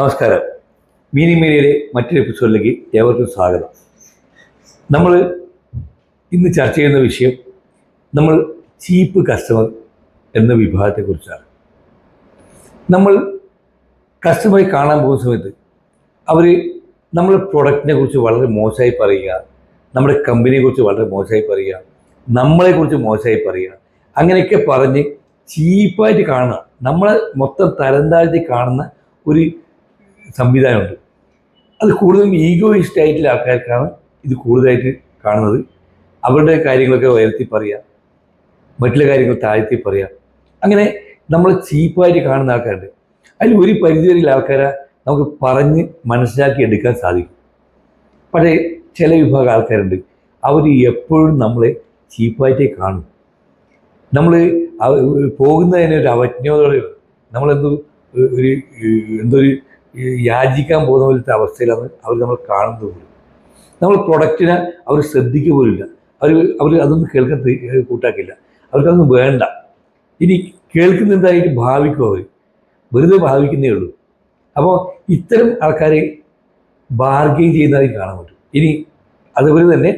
നമസ്കാരം. മീനി മീനിയുടെ മറ്റൊരു എപ്പിസോഡിലേക്ക് ഏവർക്കും സ്വാഗതം. നമ്മൾ ഇന്ന് ചർച്ച ചെയ്യുന്ന വിഷയം നമ്മൾ ചീപ്പ് കസ്റ്റമർ എന്ന വിഭാഗത്തെക്കുറിച്ചാണ്. നമ്മൾ കസ്റ്റമറെ കാണാൻ പോകുന്ന സമയത്ത് അവർ നമ്മുടെ പ്രൊഡക്റ്റിനെ കുറിച്ച് വളരെ മോശമായി പറയുക നമ്മുടെ കമ്പനിയെ കുറിച്ച് വളരെ മോശമായി പറയുക നമ്മളെക്കുറിച്ച് മോശമായി പറയുക അങ്ങനെയൊക്കെ പറഞ്ഞ് ചീപ്പായിട്ട് കാണുക നമ്മളെ മൊത്തം തരം താഴ്ത്തി കാണുന്ന ഒരു സംവിധാനമുണ്ട്. അത് കൂടുതലും ഈഗോയിസ്റ്റ് ആയിട്ടുള്ള ആൾക്കാർക്കാണ് ഇത് കൂടുതലായിട്ട് കാണുന്നത്. അവരുടെ കാര്യങ്ങളൊക്കെ ഉയർത്തി പറയുക മറ്റുള്ള കാര്യങ്ങൾ താഴ്ത്തി പറയുക അങ്ങനെ നമ്മൾ ചീപ്പായിട്ട് കാണുന്ന ആൾക്കാരുണ്ട്. അതിൽ ഒരു പരിധിവരെയുള്ള ആൾക്കാരെ നമുക്ക് പറഞ്ഞ് മനസ്സിലാക്കി എടുക്കാൻ സാധിക്കും. പക്ഷേ ചില വിഭാഗം ആൾക്കാരുണ്ട്. അവർ എപ്പോഴും നമ്മളെ ചീപ്പായിട്ടേ കാണും. നമ്മൾ പോകുന്നതിനൊരു അവജ്ഞതയോടെ നമ്മളെന്തോ ഒരു എന്തോ ഒരു യാചിക്കാൻ പോകുന്ന പോലത്തെ അവസ്ഥയിലാണ് അവർ നമ്മൾ കാണുന്നത് നമ്മൾ പ്രൊഡക്റ്റിനെ അവർ ശ്രദ്ധിക്കുക പോലില്ല അവർ അവർ അതൊന്നും കേൾക്കാൻ കൂട്ടാക്കില്ല അവർക്കതൊന്നും വേണ്ട ഇനി കേൾക്കുന്നതായിട്ട് ഭാവിക്കും അവർ വെറുതെ ഭാവിക്കുന്നേ ഉള്ളൂ അപ്പോൾ ഇത്തരം ആൾക്കാരെ ബാർഗെയിൻ ചെയ്യുന്നതായി കാണാൻ പറ്റും ഇനി അതുപോലെ തന്നെ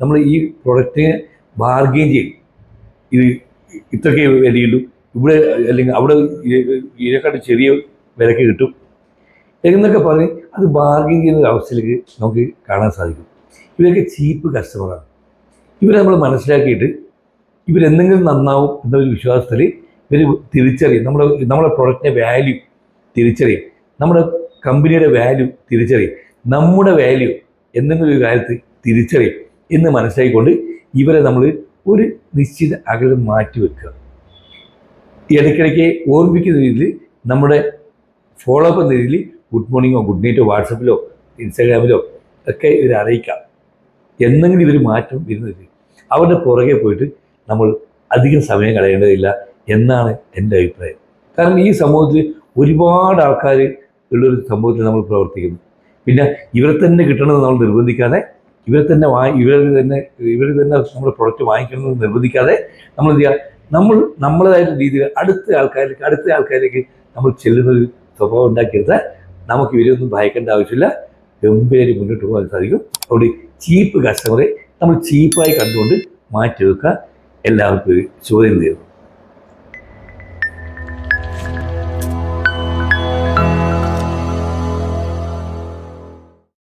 നമ്മൾ ഈ പ്രൊഡക്റ്റിനെ ബാർഗെയിൻ ചെയ്യും ഇത് ഇത്രയ്ക്ക് വിലയുള്ളൂ ഇവിടെ അല്ലെങ്കിൽ അവിടെ ഇത് ഇതിനെക്കാട്ടും ചെറിയ വിലക്ക് കിട്ടും എന്നൊക്കെ പറഞ്ഞ് അത് ബാർഗെയിൻ ചെയ്യുന്ന അവസ്ഥയിലേക്ക് നമുക്ക് കാണാൻ സാധിക്കും. ഇവരൊക്കെ ചീപ്പ് കസ്റ്റമറാണ് ഇവരെ നമ്മൾ മനസ്സിലാക്കിയിട്ട് ഇവരെന്തെങ്കിലും നന്നാവും എന്നൊരു വിശ്വാസത്തിൽ ഇവർ തിരിച്ചറിയും. നമ്മുടെ നമ്മുടെ പ്രൊഡക്റ്റിന്റെ വാല്യൂ തിരിച്ചറിയും. നമ്മുടെ കമ്പനിയുടെ വാല്യൂ തിരിച്ചറിയും. നമ്മുടെ വാല്യൂ എന്തെങ്കിലും ഒരു കാര്യത്തിൽ തിരിച്ചറിയും എന്ന് മനസ്സിലാക്കിക്കൊണ്ട് ഇവരെ നമ്മൾ ഒരു നിശ്ചിത അകലം മാറ്റി വെക്കുക. ഇടയ്ക്കിടയ്ക്ക് ഓർമ്മിക്കുന്ന രീതിയിൽ നമ്മുടെ ഫോളോ അപ്പ് എന്ന രീതിയിൽ ഗുഡ് മോർണിംഗോ ഗുഡ് നൈറ്റോ വാട്സപ്പിലോ ഇൻസ്റ്റാഗ്രാമിലോ ഒക്കെ ഇവരെ അറിയിക്കാം. എന്നെങ്കിലും ഇവർ മാറ്റം വരുന്നില്ല അവരുടെ പുറകെ പോയിട്ട് നമ്മൾ അധികം സമയം കളയേണ്ടതില്ല എന്നാണ് എന്റെ അഭിപ്രായം. കാരണം ഈ സമൂഹത്തിൽ ഒരുപാട് ആൾക്കാർ ഉള്ളൊരു സമൂഹത്തിൽ നമ്മൾ പ്രവർത്തിക്കുന്നു. പിന്നെ ഇവരെ തന്നെ കിട്ടണമെന്ന് നമ്മൾ നിർബന്ധിക്കാതെ ഇവരെ തന്നെ വാങ്ങി ഇവർ തന്നെ ഇവർ തന്നെ നമ്മുടെ പ്രൊഡക്റ്റ് വാങ്ങിക്കണമെന്ന് നിർബന്ധിക്കാതെ നമ്മൾ എന്ത് ചെയ്യുക? നമ്മൾ നമ്മളതായിട്ടുള്ള രീതിയിൽ അടുത്ത ആൾക്കാരിലേക്ക് അടുത്ത ആൾക്കാരിലേക്ക് നമ്മൾ ചെല്ലുന്ന ഒരു സ്വഭാവം ഉണ്ടാക്കിയെടുത്താൽ നമുക്ക് ഇവരൊന്നും ഭയക്കേണ്ട ആവശ്യമില്ല. ഗംഭീരം മുന്നോട്ട് പോകാൻ സാധിക്കും. അതുകൊണ്ട് ചീപ്പ് കസ്റ്റമറെ നമ്മൾ ചീപ്പായി കണ്ടുകൊണ്ട് മാറ്റി വെക്കുക എല്ലാവർക്കും ഒരു ചോദ്യം തീർന്നു